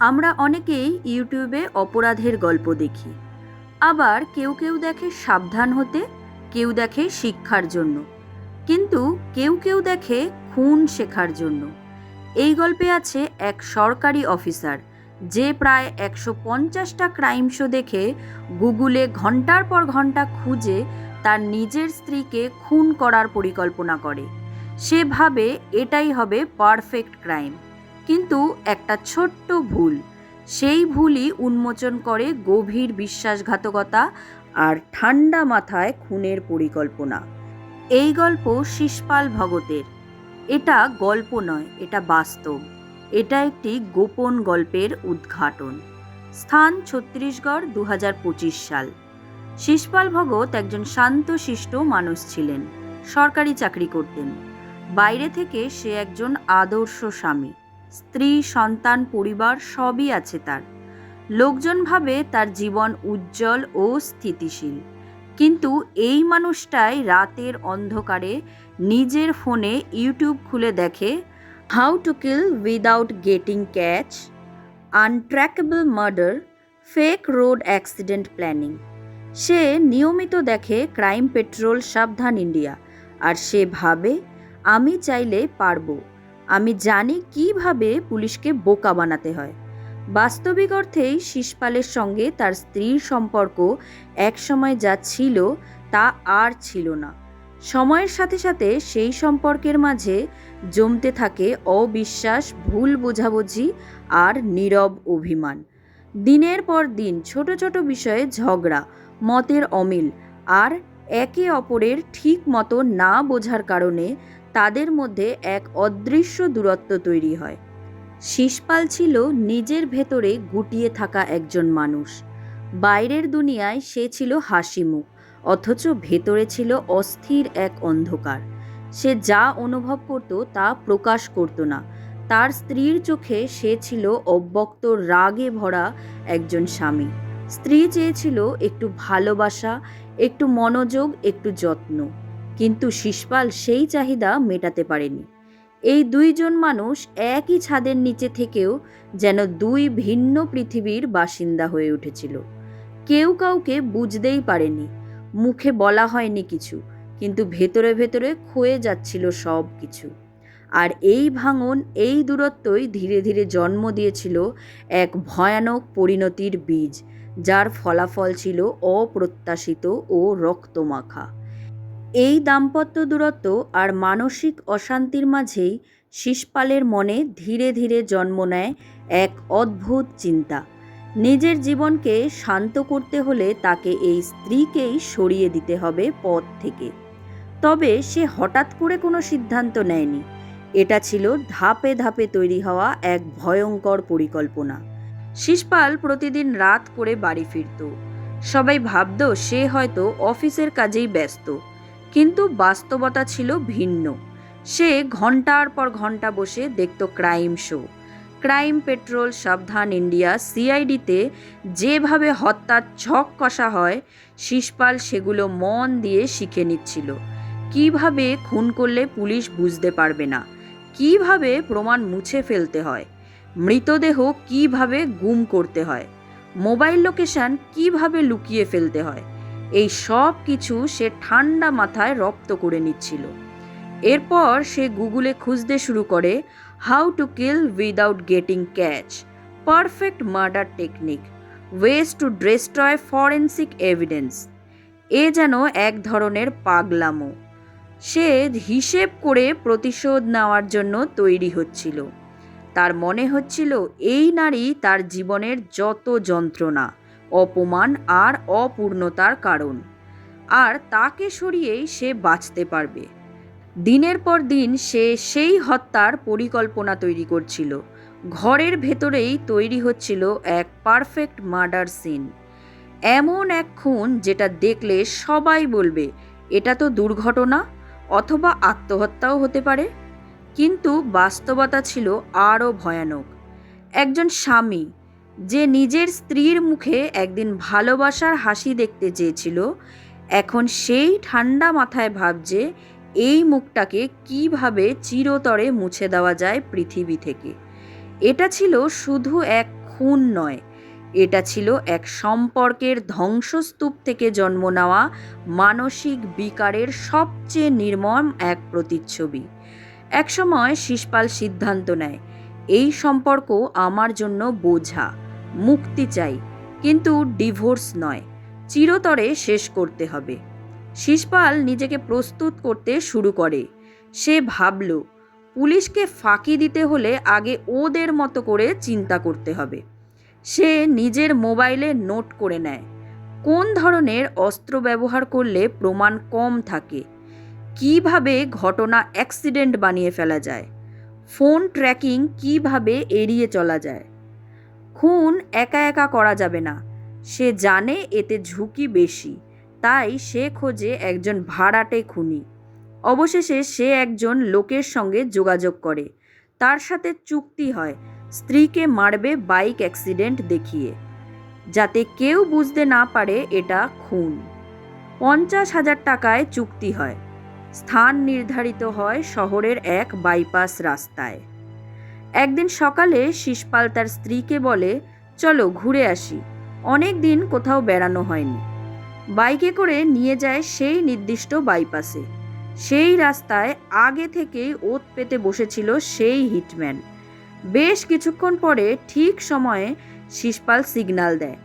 আমরা অনেকেই ইউটিউবে অপরাধের গল্প দেখি। আবার কেউ কেউ দেখে সাবধান হতে, কেউ দেখে শিক্ষার জন্য। কিন্তু কেউ কেউ দেখে খুন শেখার জন্য। এই গল্পে আছে এক সরকারি অফিসার, যে প্রায় একশো পঞ্চাশটা ক্রাইম শো দেখে গুগলে ঘণ্টার পর ঘণ্টা খুঁজে তার নিজের স্ত্রীকে খুন করার পরিকল্পনা করে। সে ভাবে এটাই হবে পারফেক্ট ক্রাইম। কিন্তু একটা ছোট্ট ভুল। সেই ভুলই উন্মোচন করে গভীর বিশ্বাসঘাতকতা আর ঠান্ডা মাথায় খুনের পরিকল্পনা। এই গল্প শিশপাল ভগতের। এটা গল্প নয়, এটা বাস্তব। এটা একটি গোপন গল্পের উদ্ঘাটন। স্থান ছত্তিশগড় দু হাজার পঁচিশ সাল। শিশপাল ভগত একজন শান্তশিষ্ট মানুষ ছিলেন। সরকারি চাকরি করতেন। বাইরে থেকে সে একজন আদর্শ স্বামী। স্ত্রী, সন্তান, পরিবার সবই আছে তার। লোকজন ভাবে তার জীবন উজ্জ্বল ও স্থিতিশীল। কিন্তু এই মানুষটাই রাতের অন্ধকারে নিজের ফোনে ইউটিউব খুলে দেখে, how to kill without getting catch, untrackable murder, fake road accident planning. সে নিয়মিত দেখে ক্রাইম পেট্রোল সাবধান ইন্ডিয়া। আর সে ভাবে, আমি চাইলে পারব। আমি জানি কীভাবে পুলিশকে বোকা বানাতে হয়। বাস্তবিক অর্থেই শিশপালের সঙ্গে তার স্ত্রীর সম্পর্ক একসময় যা ছিল, তা আর ছিল না। সময়ের সাথে সাথে সেই সম্পর্কের মাঝে জমতে থাকে অবিশ্বাস, ভুল বোঝাবুঝি আর নীরব অভিমান। দিনের পর দিন ছোট ছোট বিষয়ে ঝগড়া, মতের অমিল আর একে অপরের ঠিক মতো না বোঝার কারণে তাদের মধ্যে এক অদৃশ্য দূরত্ব তৈরি হয়। শিশপাল ছিল নিজের ভেতরে গুটিয়ে থাকা একজন মানুষ। বাইরের দুনিয়ায় সে ছিল হাসিমুখ, অথচ ভেতরে ছিল অস্থির এক অন্ধকার। সে যা অনুভব করত তা প্রকাশ করত না। তার স্ত্রীর চোখে সে ছিল অব্যক্ত রাগে ভরা একজন স্বামী। স্ত্রী চেয়েছিল একটু ভালোবাসা, একটু মনোযোগ, একটু যত্ন। কিন্তু শিশপাল সেই চাহিদা মেটাতে পারেনি। এই দুইজন মানুষ একই ছাদের নিচে থেকেও যেন দুই ভিন্ন পৃথিবীর বাসিন্দা হয়ে উঠেছিল। কেউ কাউকে বুঝতেই পারেনি, মুখে বলা হয়নি কিছু, কিন্তু ভেতরে ভেতরে ক্ষয়ে যাচ্ছিল সব কিছু। আর এই ভাঙন, এই দূরত্বই ধীরে ধীরে জন্ম দিয়েছিল এক ভয়ানক পরিণতির বীজ, যার ফলাফল ছিল অপ্রত্যাশিত ও রক্তমাখা। এই দাম্পত্য দূরত্ব আর মানসিক অশান্তির মাঝেই শিশপালের মনে ধীরে ধীরে জন্ম নেয় এক অদ্ভুত চিন্তা। নিজের জীবনকে শান্ত করতে হলে তাকে এই স্ত্রীকেই সরিয়ে দিতে হবে পথ থেকে। তবে সে হঠাৎ করে কোনো সিদ্ধান্ত নেয়নি। এটা ছিল ধাপে ধাপে তৈরি হওয়া এক ভয়ঙ্কর পরিকল্পনা। শিশপাল প্রতিদিন রাত করে বাড়ি ফিরত। সবাই ভাবত সে হয়তো অফিসের কাজেই ব্যস্ত। কিন্তু বাস্তবতা ছিল ভিন্ন। সে ঘণ্টার পর ঘণ্টা বসে দেখত crime show. Crime Patrol, Savdhaan India, সিআইডিতে যেভাবে হত্যার ছক কষা হয়, শিশপাল সেগুলো মন দিয়ে শিখে নিচ্ছিল। কীভাবে খুন করলে পুলিশ বুঝতে পারবে না? কীভাবে প্রমাণ মুছে ফেলতে হয়? মৃতদেহ কীভাবে গুম করতে হয়? মোবাইল লোকেশন কীভাবে লুকিয়ে ফেলতে হয়? এই সব কিছু সে ঠান্ডা মাথায় রপ্ত করে নিচ্ছিল। এরপর সে গুগলে খুঁজতে শুরু করে how to kill without getting catch perfect murder technique ways to destroy forensic evidence এ যেন এক ধরনের পাগলামো। সে হিসেব করে প্রতিশোধ নেওয়ার জন্য তৈরি হচ্ছিল। তার মনে হচ্ছিল, এই নারী তার জীবনের যত যন্ত্রণা অপমান আর অপূর্ণতার কারণ। আর তাকে সরিয়েই সে বাঁচতে পারবে। দিনের পর দিন সে সেই হত্যার পরিকল্পনা তৈরি করছিল। ঘরের ভেতরেই তৈরি হচ্ছিল এক পারফেক্ট মার্ডার সিন। এমন এক খুন যেটা দেখলে সবাই বলবে, এটা তো দুর্ঘটনা, অথবা আত্মহত্যাও হতে পারে। কিন্তু বাস্তবতা ছিল আরও ভয়ানক। একজন স্বামী যে নিজের স্ত্রীর মুখে একদিন ভালোবাসার হাসি দেখতে চেয়েছিল, এখন সেই ঠান্ডা মাথায় ভাবছে, এই মুখটাকে কীভাবে চিরতরে মুছে দেওয়া যায় পৃথিবী থেকে। এটা ছিল শুধু এক খুন নয়, এটা ছিল এক সম্পর্কের ধ্বংসস্তূপ থেকে জন্ম নেওয়া মানসিক বিকারের সবচেয়ে নির্মম এক প্রতিচ্ছবি। একসময় শিশপাল সিদ্ধান্ত নেয়, এই সম্পর্ক আমার জন্য বোঝা। মুক্তি চাই, কিন্তু ডিভোর্স নয়। চিরতরে শেষ করতে হবে। শিশপাল নিজেকে প্রস্তুত করতে শুরু করে। সে ভাবল, পুলিশকে ফাঁকি দিতে হলে আগে ওদের মতো করে চিন্তা করতে হবে। সে নিজের মোবাইলে নোট করে নেয়, কোন ধরনের অস্ত্র ব্যবহার করলে প্রমাণ কম থাকে? কীভাবে ঘটনা অ্যাক্সিডেন্ট বানিয়ে ফেলা যায়? ফোন ট্র্যাকিং কীভাবে এড়িয়ে চলা যায়? খুন একা একা করা যাবে না। সে জানে এতে ঝুঁকি বেশি, তাই সে খোঁজে একজন ভাড়াটে খুনি। অবশেষে সে একজন লোকের সঙ্গে যোগাযোগ করে। তার সাথে চুক্তি হয়, স্ত্রীকে মারবে বাইক অ্যাক্সিডেন্ট দেখিয়ে। যাতে কেউ বুঝতে না পারে এটা খুন। পঞ্চাশ হাজার টাকায় চুক্তি হয়। স্থান নির্ধারিত হয় শহরের এক বাইপাস রাস্তায়। একদিন সকালে শিশপাল তার স্ত্রীকে বলে, চলো ঘুরে আসি। অনেক দিন কোথাও বেড়ানো হয়নি। বাইকে করে নিয়ে যায় সেই নির্দিষ্ট বাইপাসে। সেই রাস্তায় আগে থেকেই ওত পেতে বসেছিল সেই হিটম্যান। বেশ কিছুক্ষণ পরে ঠিক সময়ে শিশপাল সিগন্যাল দেয়।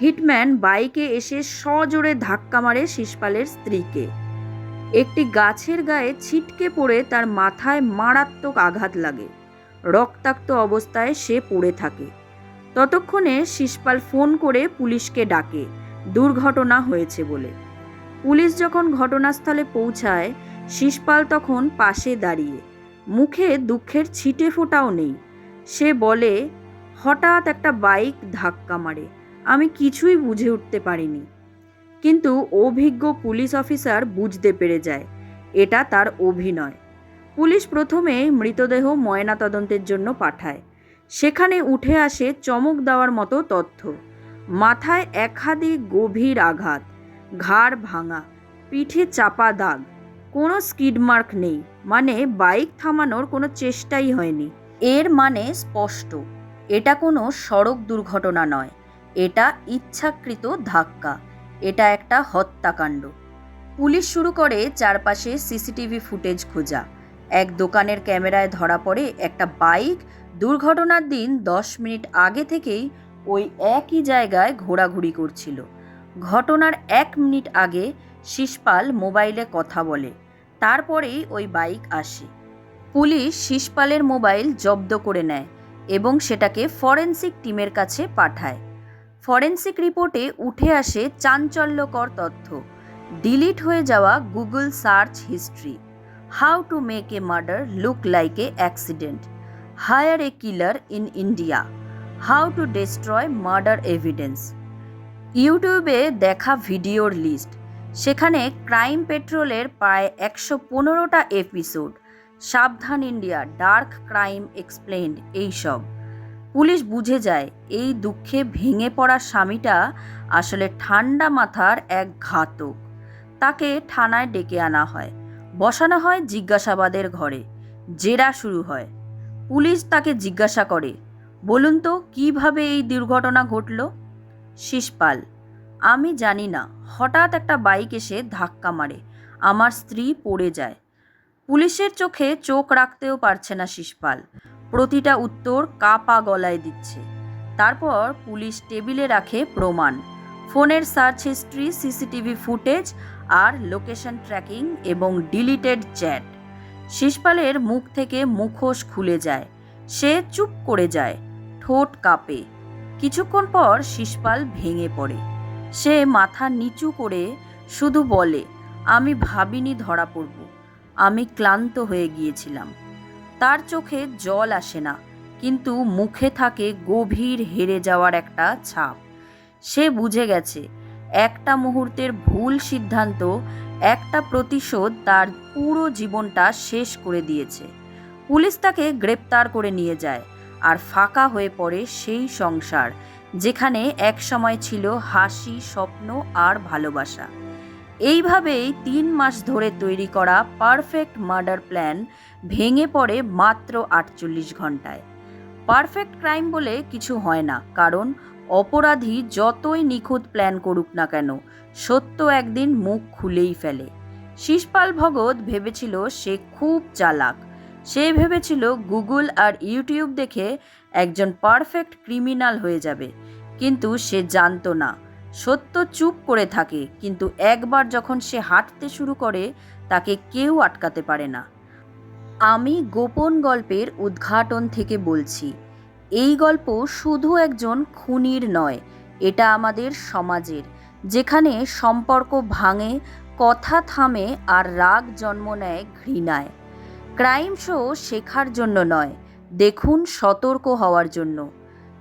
হিটম্যান বাইকে এসে সজোরে ধাক্কা মারে শিশপালের স্ত্রীকে। একটি গাছের গায়ে ছিটকে পড়ে তার মাথায় মারাত্মক আঘাত লাগে। রক্তাক্ত অবস্থায় সে পড়ে থাকে। ততক্ষণে শিশপাল ফোন করে পুলিশকে ডাকে, দুর্ঘটনা হয়েছে বলে। পুলিশ যখন ঘটনাস্থলে পৌঁছায়, শিশপাল তখন পাশে দাঁড়িয়ে। মুখে দুঃখের ছিটে ফোটাও নেই। সে বলে, হঠাৎ একটা বাইক ধাক্কা মারে। আমি কিছুই বুঝে উঠতে পারিনি। কিন্তু অভিজ্ঞ পুলিশ অফিসার বুঝতে পেরে যায়, এটা তার অভিনয়। পুলিশ প্রথমে মৃতদেহ ময়নাতদন্তের জন্য পাঠায়। সেখানে উঠে আসে চমক দেওয়ার মতো তথ্য। মাথায় একাধিক গভীর আঘাত, ঘাড় ভাঙা, পিঠে চাপা দাগ, কোনো স্কিডমার্ক নেই মানে বাইক থামানোর কোনো চেষ্টাই হয়নি। এর মানে স্পষ্ট, এটা কোনো সড়ক দুর্ঘটনা নয়, এটা ইচ্ছাকৃত ধাক্কা, এটা একটা হত্যাকাণ্ড। পুলিশ শুরু করে চারপাশে সিসিটিভি ফুটেজ খোঁজা। এক দোকানের ক্যামেরায় ধরা পড়ে একটা বাইক। দুর্ঘটনার দিন দশ মিনিট আগে থেকেই ওই একই জায়গায় ঘোরাঘুরি করছিল। ঘটনার এক মিনিট আগে শিশপাল মোবাইলে কথা বলে। তারপরেই ওই বাইক আসে। পুলিশ শিশপালের মোবাইল জব্দ করে নেয় এবং সেটাকে ফরেন্সিক টিমের কাছে পাঠায়। ফরেন্সিক রিপোর্টে উঠে আসে চাঞ্চল্যকর তথ্য। ডিলিট হয়ে যাওয়া Google search history. How to make a murder look like a accident hire a killer in India how to destroy murder evidence ইউটিউবে দেখা ভিডিওর লিস্ট সেখানে ক্রাইম পেট্রোলের প্রায় একশো পনেরোটা episode Savdhaan India dark crime explained এইসব পুলিশ বুঝে যায়, এই দুঃখে ভেঙে পড়া স্বামীটা আসলে ঠান্ডা মাথার এক ঘাতক। তাকে থানায় ডেকে আনা হয়। বসানো হয় জিজ্ঞাসাবাদের ঘরে। জেরা শুরু হয়। পুলিশ তাকে জিজ্ঞাসা করে, বলুন তো, কীভাবে এই দুর্ঘটনা ঘটল? শিশপাল আমি জানি না। হঠাৎ একটা বাইক এসে ধাক্কা মারে। আমার স্ত্রী পড়ে যায়। পুলিশের চোখে চোখ রাখতেও পারছে না শিশপাল প্রতিটা উত্তর কাপা গলায় দিচ্ছে। তারপর পুলিশ টেবিলে রাখে প্রমাণ। ফোনের সার্চ হিস্ট্রি, সিসিটিভি ফুটেজ আর লোকেশন ট্র্যাকিং এবং ডিলিটেড চ্যাট। শিশপালের মুখ থেকে মুখোশ খুলে যায়। সে চুপ করে যায়, ঠোঁট কাঁপে। কিছুক্ষণ পর শিশপাল ভেঙে পড়ে। সে মাথা নিচু করে শুধু বলে, আমি ভাবিনি ধরা পড়ব। আমি ক্লান্ত হয়ে গিয়েছিলাম। তার চোখে জল আসে না, কিন্তু মুখে থাকে গভীর হেরে যাওয়ার একটা ছাপ। সে বুঝে গেছে একটা মুহূর্তের ভুল সিদ্ধান্ত, একটা প্রতিশোধ তার পুরো জীবনটা শেষ করে দিয়েছে। পুলিশ তাকে গ্রেপ্তার করে নিয়ে যায় আর ফাঁকা হয়ে পড়ে সেই সংসার, যেখানে এক সময় ছিল হাসি, স্বপ্ন আর ভালোবাসা। এইভাবেই তিন মাস ধরে তৈরি করা পারফেক্ট মার্ডার প্ল্যান ভেঙে পড়ে মাত্র আটচল্লিশ ঘন্টায়। পারফেক্ট ক্রাইম বলে কিছু হয় না, কারণ অপরাধী যতই নিখুঁত প্ল্যান করুক না কেন, সত্য একদিন মুখ খুলেই ফেলে। শিশপাল ভগত ভেবেছিল সে খুব চালাক। সে ভেবেছিল গুগল আর ইউটিউব দেখে একজন পারফেক্ট ক্রিমিনাল হয়ে যাবে। কিন্তু সে জানতো না। সত্য চুপ করে থাকে, কিন্তু একবার যখন সে হাঁটতে শুরু করে, তাকে কেউ আটকাতে পারে না। আমি গোপন গল্পের উদ্ঘাটন থেকে বলছি। এই গল্প শুধু একজন খুনির নয়, এটা আমাদের সমাজের, যেখানে সম্পর্ক ভাঙে, কথা থামে আর রাগ জন্ম নেয় ঘৃণায়। ক্রাইম শো শেখার জন্য নয়, দেখুন সতর্ক হওয়ার জন্য।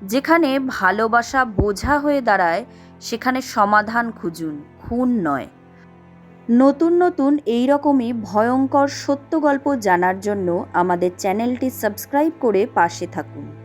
যেখানে ভালোবাসা বোঝা হয়ে দাঁড়ায়, সেখানে সমাধান খুঁজুন, খুন নয়। নতুন নতুন এই রকমই ভয়ঙ্কর সত্য গল্প জানার জন্য আমাদের চ্যানেলটি সাবস্ক্রাইব করে পাশে থাকুন।